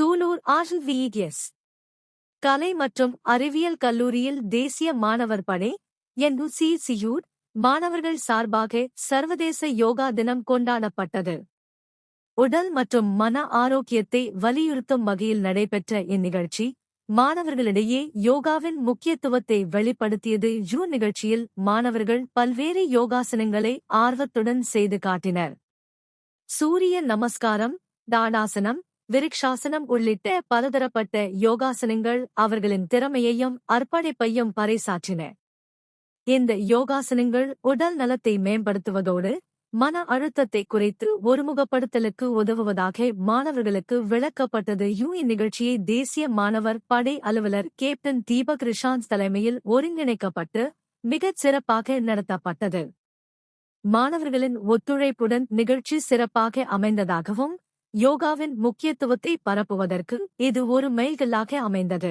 சூலூர் ஆர்விஇஎஸ் கலை மற்றும் அறிவியல் கல்லூரியில் தேசிய மாணவர் படை என் சி சியூர் மாணவர்கள் சார்பாக சர்வதேச யோகா தினம் கொண்டாடப்பட்டது. உடல் மற்றும் மன ஆரோக்கியத்தை வலியுறுத்தும் வகையில் நடைபெற்ற இந்நிகழ்ச்சி மாணவர்களிடையே யோகாவின் முக்கியத்துவத்தை வெளிப்படுத்தியது யூ நிகழ்ச்சியில் மாணவர்கள் பல்வேறு யோகாசனங்களை ஆர்வத்துடன் செய்து காட்டினர். சூரிய நமஸ்காரம் தாடாசனம் விருக்ஷாசனம் உள்ளிட்ட பலதரப்பட்ட யோகாசனங்கள் அவர்களின் திறமையையும் அர்ப்பணிப்பையும் பறைசாற்றின. இந்த யோகாசனங்கள் உடல் நலத்தை மேம்படுத்துவதோடு மன அழுத்தத்தை குறைத்து ஒருமுகப்படுத்தலுக்கு உதவுவதாக மாணவர்களுக்கு விளக்கப்பட்டது. யூ இந்நிகழ்ச்சியை தேசிய மாணவர் படை அலுவலர் கேப்டன் தீபக் ரிஷாந்த் தலைமையில் ஒருங்கிணைக்கப்பட்டு மிகச் சிறப்பாக நடத்தப்பட்டது. மாணவர்களின் ஒத்துழைப்புடன் நிகழ்ச்சி சிறப்பாக அமைந்ததாகவும் யோகாவின் முக்கியத்துவத்தை பரப்புவதற்கு இது ஒரு மைல்கல்லாக அமைந்தது.